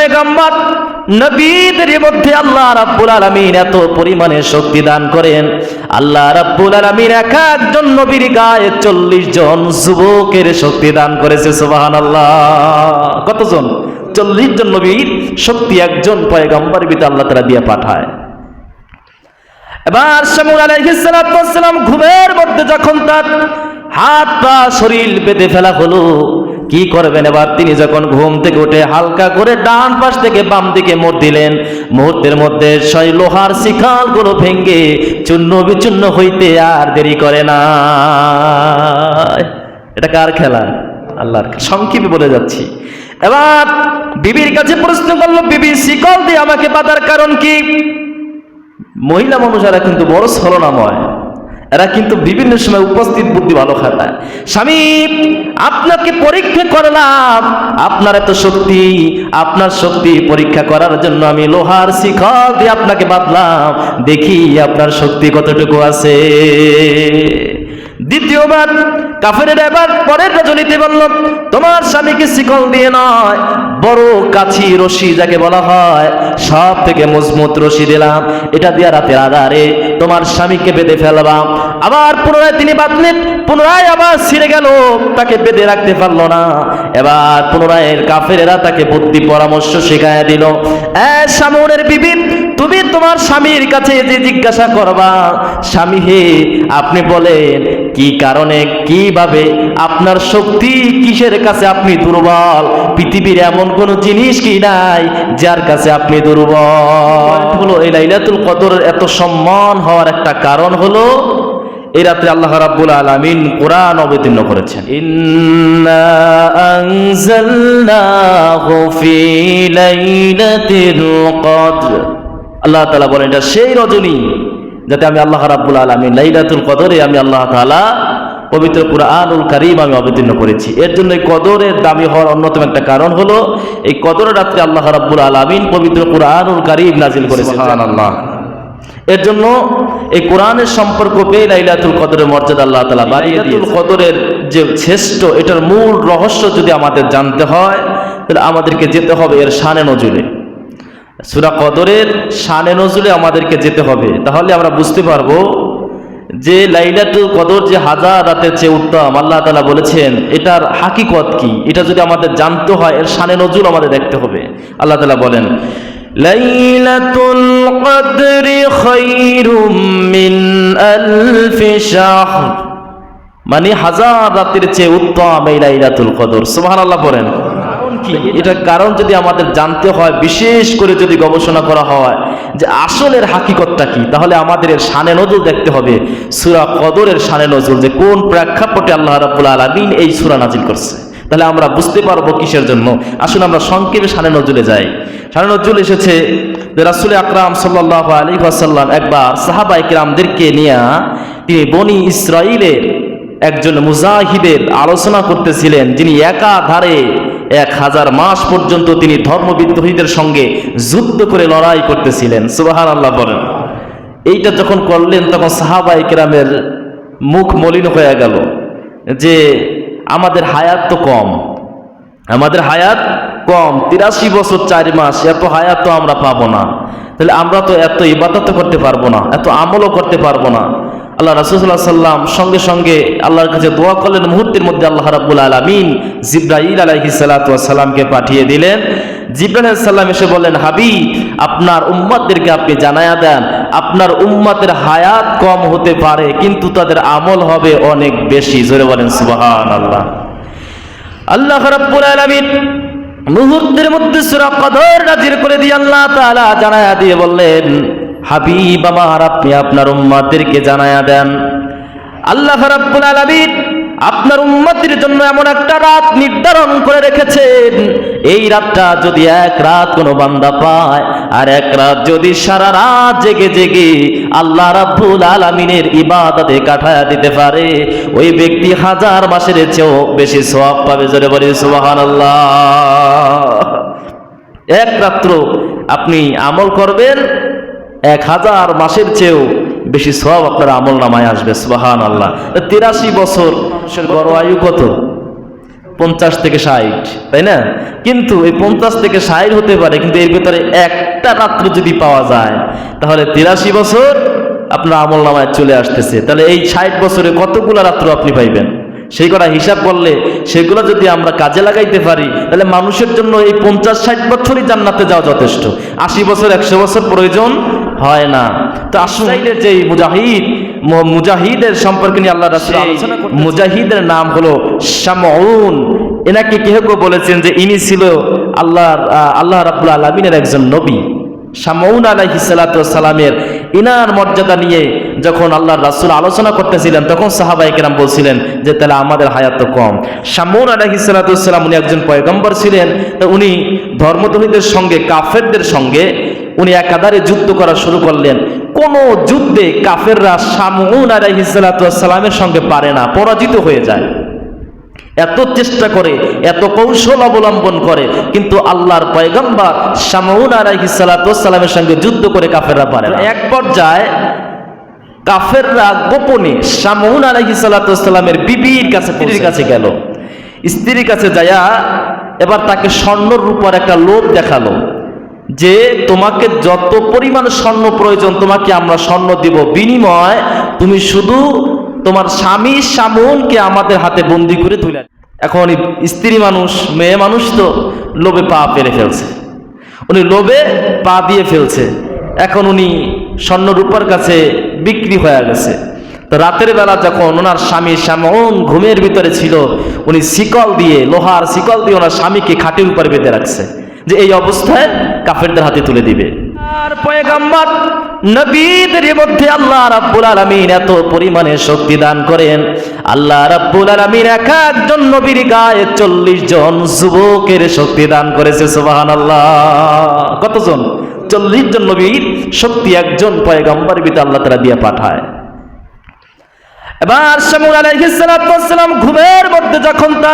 পয়গাম্বর, নবীদের মধ্যে আল্লাহ রাব্বুল আলামিন এত পরিমাণে শক্তি দান করেন। আল্লাহ রাব্বুল আলামিন এক একজন নবীর গায়ে চল্লিশ জন যুবকের শক্তি দান করেছে, সুবহানাল্লাহ। কতজন? চল্লিশ জন নবীর শক্তি একজন পয়গাম্বর ভিতরে আল্লাহ তারা দিয়ে পাঠায়। এবার শামুল আলাইহিসসালাম ঘুমের মধ্যে যখন তার হাত পা শরীর বেঁধে ফেলা হলো কি করবেন? এবার তিনি যখন ঘুম থেকে উঠে হালকা করে ডান পাশ থেকে বাম দিকে মোড় দিলেন, মুহূর্তের মধ্যে সেই লোহার শিখালগুলো ভেঙ্গে চূর্ণ বিচূর্ণ হইতে আর দেরি করে না। এটা কার খেলা? আল্লাহর। সংক্ষেপে বলে যাচ্ছি। এবার বিবির কাছে প্রশ্ন করল, বিবি, শিকল দিয়ে আমাকে বাঁধার কারণ কি? মহিলা মানুষেরা কিন্তু বড় ছলনাময়। এরা কিন্তু বিভিন্ন সময় উপস্থিত বুদ্ধি ভালো খাটায় স্বামী, আপনাকে পরীক্ষা করলাম। আপনার এত শক্তি, আপনার শক্তি পরীক্ষা করার জন্য আমি লোহার শিখর দিয়ে আপনাকে বাঁধলাম। দেখি আপনার শক্তি কতটুকু আছে। দ্বিতীয়বার কাফের এবার পরের রজনীতে বলল, তোমার স্বামীকে শিকল দিয়ে নয়, বড় কাছি রশি যাকে বলা হয়, সব থেকে মজবুত রশি দিলাম। এটা দিয়ে রাতের আধারে তোমার স্বামীকে বেঁধে ফেলবাম আবার পুনরায় তিনি বাঁধলেন পুনরায় আবার ছিঁড়ে গেল, তাকে বেঁধে রাখতে পারল না। এবার পুনরায় কাফেরেরা তাকে বুদ্ধি পরামর্শ শেখায় দিল, এ সামনের বিবি তুমি তোমার স্বামীর কাছে যে জিজ্ঞাসা করবা স্বামী হে আপনি বলেন কি কারণে কীভাবে আপনার শক্তি কিসের কাছে আপনি দুর্বল? পৃথিবীর এমন কোন জিনিস কি নাই যার কাছে আপনি দুর্বল? হলো এই লাইলাতুল কদরের এত সম্মান হওয়ার একটা কারণ হলো এই রাত্রে আল্লাহ রাব্বুল আলামিন কোরআন অবতীর্ণ করেছেন। ইন্না আনজালনাহু ফি লাইলাতিল কদর। আল্লাহ তালা বলেন এটা সেই রজনী যাতে আমি আল্লাহ রাব্বুল আলামিন লাইলাতুল কদরে আমি আল্লাহ তাআলা পবিত্র কুরআনুল কারীম আমি অবতীর্ণ করেছি। এর জন্য এই কদরের দামি হওয়ার অন্যতম একটা কারণ হলো এই কদরের রাত্রে আল্লাহ রাব্বুল আলামিন পবিত্র কুরআনুল কারীম নাজিল করেছেন। সুবহানাল্লাহ। এর জন্য এই কোরআনের সম্পর্ক পেয়ে লাইলাতুল কদরের মর্যাদা আল্লাহ তালা বাড়িয়ে কদরের যে শ্রেষ্ঠ এটার মূল রহস্য যদি আমাদের জানতে হয় তাহলে আমাদেরকে যেতে হবে এর শানে নজুলে। সুরা কদরের শানে নজুলে আমাদেরকে যেতে হবে। তাহলে আমরা বুঝতে পারব যে লাইলাতুল কদর যে হাজার রাতের চেয়ে উত্তম, আল্লাহ তালা বলেছেন, এটার হাকিকত কি? এটা যদি আমাদের জানতে হয়, এর শানে নজুল আমাদের দেখতে হবে। আল্লাহ তালা বলেন, লাইলাতুল মিন হাজার রাতের চেয়ে উত্তম এই লাইলাতুল কদর। সুবহানাল্লাহ বলেন কি? এটা কারণ যদি আমাদের জানতে হয়, বিশেষ করে যদি গবেষণা করা হয়, যে আসলের হাকিকতটা কি, তাহলে আমাদের এর শানে নজুল দেখতে হবে। সূরা কদরের শানে নজুল, যে কোন প্রেক্ষাপটে আল্লাহ রাব্বুল আলামিন এই সূরা নাজিল করছে। তাহলে আমরা বুঝতে পারব কিসের জন্য। আসলে আমরা সংক্ষেপে শানে নজুলে যাই। শানে নজুল এসেছে যে রাসূল আকরাম সাল্লাল্লাহু আলাইহি ওয়াসাল্লাম একবার সাহাবায়ে কিরামদেরকে নিয়ে তিনি বনি ইসরাইলের একজন মুজাহিদের আলোচনা করতেছিলেন। যিনি একাধারে এক হাজার মাস পর্যন্ত তিনি ধর্মবিদ্রোহীদের সঙ্গে যুদ্ধ করে লড়াই করতেছিলেন। সুবাহান আল্লাহ বলেন। এইটা যখন করলেন, তখন সাহাবাই কেরামের মুখ মলিন হয়ে গেল যে, আমাদের হায়াত তো কম। আমাদের হায়াত কম। তিরাশি বছর চার মাস, এত হায়াত তো আমরা পাবো না। তাহলে আমরা তো এত ইবাদত করতে পারব না, এত আমলও করতে পারব না। আল্লাহ রাসুল্লাহ সাল্লাম সঙ্গে সঙ্গে আল্লাহর কাছে দোয়া করলেন। মুহূর্তের মধ্যে আল্লাহ রাব্বুল আলমিন জিব্রাহিল আলাইহি সালাতামকে পাঠিয়ে দিলেন। জিব্রাহিল সাল্লাম এসে বললেন হাবি আপনার উম্মাদেরকে আপনি জানায়া দেন। আপনার উম্মাতের হায়াত কম হতে পারে, কিন্তু তাদের আমল হবে অনেক বেশি। জোরে বলেন সুবাহান আল্লাহ আল্লাহ রাব্বুল আলামিন মুহূর্তের মধ্যে সূরা কদর নাজির করে দিয়ে আল্লাহ তাআলা জানায়া দিয়ে বললেন হাবিব আমার, আপনি আপনার উম্মাদেরকে জানায়া দেন। আল্লাহ রাব্বুল আলামিন আপনার উম্মতের জন্য এমন একটা রাত নির্ধারণ করে রেখেছেন। এই রাতটা যদি এক রাত কোনো বান্দা পায়, আর এক রাত যদি সারা রাত জেগে জেগে আল্লাহ রাব্বুল আলামিনের ইবাদতে কাটায়া দিতে পারে, ওই ব্যক্তি হাজার মাসের চেয়েও বেশি সওয়াব পাবে। জোরে বলি, সুবহানাল্লাহ। এক রাত্র আপনি আমল করবেন এক হাজার মাসের চেয়েও বেশি সব আপনার আমল নামায় আসবে সুবাহান আল্লাহ তিরাশি বছর মানুষের গড় আয়ু কত? পঞ্চাশ থেকে ষাট, তাই না? কিন্তু এই পঞ্চাশ থেকে ষাট হতে পারে, কিন্তু এর ভিতরে একটা রাত্র যদি পাওয়া যায়, তাহলে তিরাশি বছর আপনার আমল নামায় চলে আসতেছে। তাহলে এই ষাট বছরে কতগুলো রাত্র আপনি পাইবেন? সেই কটা হিসাব করলে সেগুলো যদি আমরা কাজে লাগাইতে পারি, তাহলে মানুষের জন্য এই পঞ্চাশ ষাট বছরই জান্নাতে যাওয়া যথেষ্ট। আশি বছর, একশো বছর প্রয়োজন হয় না। তো আসলে যে মুজাহিদ মুজাহিদের সম্পর্কে নিয়ে আল্লাহ রাসুল আলোচনা। মুজাহিদের নাম হলো শামউন। এনাকে কেহ কেউ বলেছেন যে ইনি ছিল আল্লাহ আল্লাহ রাব্বুল আলামিনের একজন নবী। শামউন আলাইহি সালামের ইনার মর্যাদা নিয়ে যখন আল্লাহর রাসুল আলোচনা করতেছিলেন, তখন সাহাবাই কেরাম বলছিলেন যে, তাহলে আমাদের হায়াত তো কম। শামউন আলাইহি সালাম, উনি একজন পয়গম্বর ছিলেন। তো উনি ধর্মদ্রোহীদের সঙ্গে, কাফেরদের সঙ্গে উনি একাধারে যুদ্ধ করা শুরু করলেন। কোন যুদ্ধে কাফেররা শামউন আলাইহি সালামের সঙ্গে পারে না, পরাজিত হয়ে যায়। এত চেষ্টা করে, এত কৌশল অবলম্বন করে, কিন্তু আল্লাহর পয়গম্বর শামউন আলাইহিস সঙ্গে যুদ্ধ করে কাফেররা পারে এক পর্যায়ে কাফেররা গোপনে শামউন আলাইহিস সালামের বিবির কাছে স্ত্রীর কাছে গেল। স্ত্রীর কাছে যায়া এবার তাকে স্বর্ণ রূপার একটা লোভ দেখাল যে তোমাকে যত পরিমাণ স্বর্ণ প্রয়োজন তোমাকে আমরা স্বর্ণ দিব। বিনিময় তুমি শুধু তোমার স্বামী সামনকে আমাদের হাতে বন্দি করে তুলে এখন স্ত্রী মানুষ মেয়ে মানুষ তো লোভে পা পেরে ফেলছে। উনি লোভে পা দিয়ে ফেলছে। এখন উনি স্বর্ণ রূপার কাছে বিক্রি হয়ে গেছে। তো রাতের বেলা যখন ওনার স্বামী সামন ঘুমের ভিতরে ছিল, উনি শিকল দিয়ে, লোহার শিকল দিয়ে ওনার স্বামীকে খাটের উপর বেঁধে রাখছে যে এই অবস্থায় কাফেরদের হাতে তুলে দিবে। আর পয়গাম্বর নবীদের মধ্যে আল্লাহ রাব্বুল আলামিন এত পরিমাণে শক্তি দান করেন। আল্লাহ রাব্বুল আলামিন এক একজন নবীর গায়ে চল্লিশ জন যুবকের শক্তি দান করেছে, সুবহানাল্লাহ। কতজন? চল্লিশ জন নবীর শক্তি একজন পয়গম্বর বিতে আল্লাহ তারা দিয়ে পাঠায়। এবার শামুল আলাইহিস ঘুমের মধ্যে যখন তার